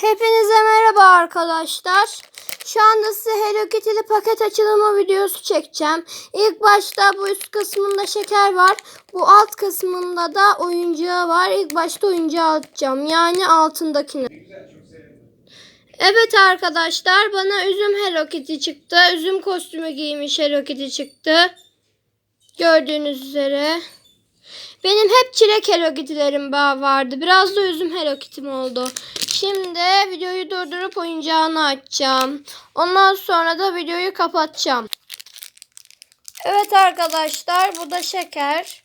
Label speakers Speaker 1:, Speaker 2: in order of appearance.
Speaker 1: Hepinize merhaba arkadaşlar. Şu anda size Hello Kitty'li paket açılımı videosu çekeceğim. İlk başta bu üst kısmında şeker var. Bu alt kısmında da oyuncağı var. İlk başta oyuncağı atacağım. Yani altındakini. Evet arkadaşlar bana üzüm Hello Kitty çıktı. Üzüm kostümü giymiş Hello Kitty çıktı. Gördüğünüz üzere. Benim hep çilek Hello Kitty'lerim vardı. Biraz da üzüm Hello Kitty'm oldu. Şimdi videoyu durdurup oyuncağını açacağım. Ondan sonra da videoyu kapatacağım. Evet arkadaşlar bu da şeker.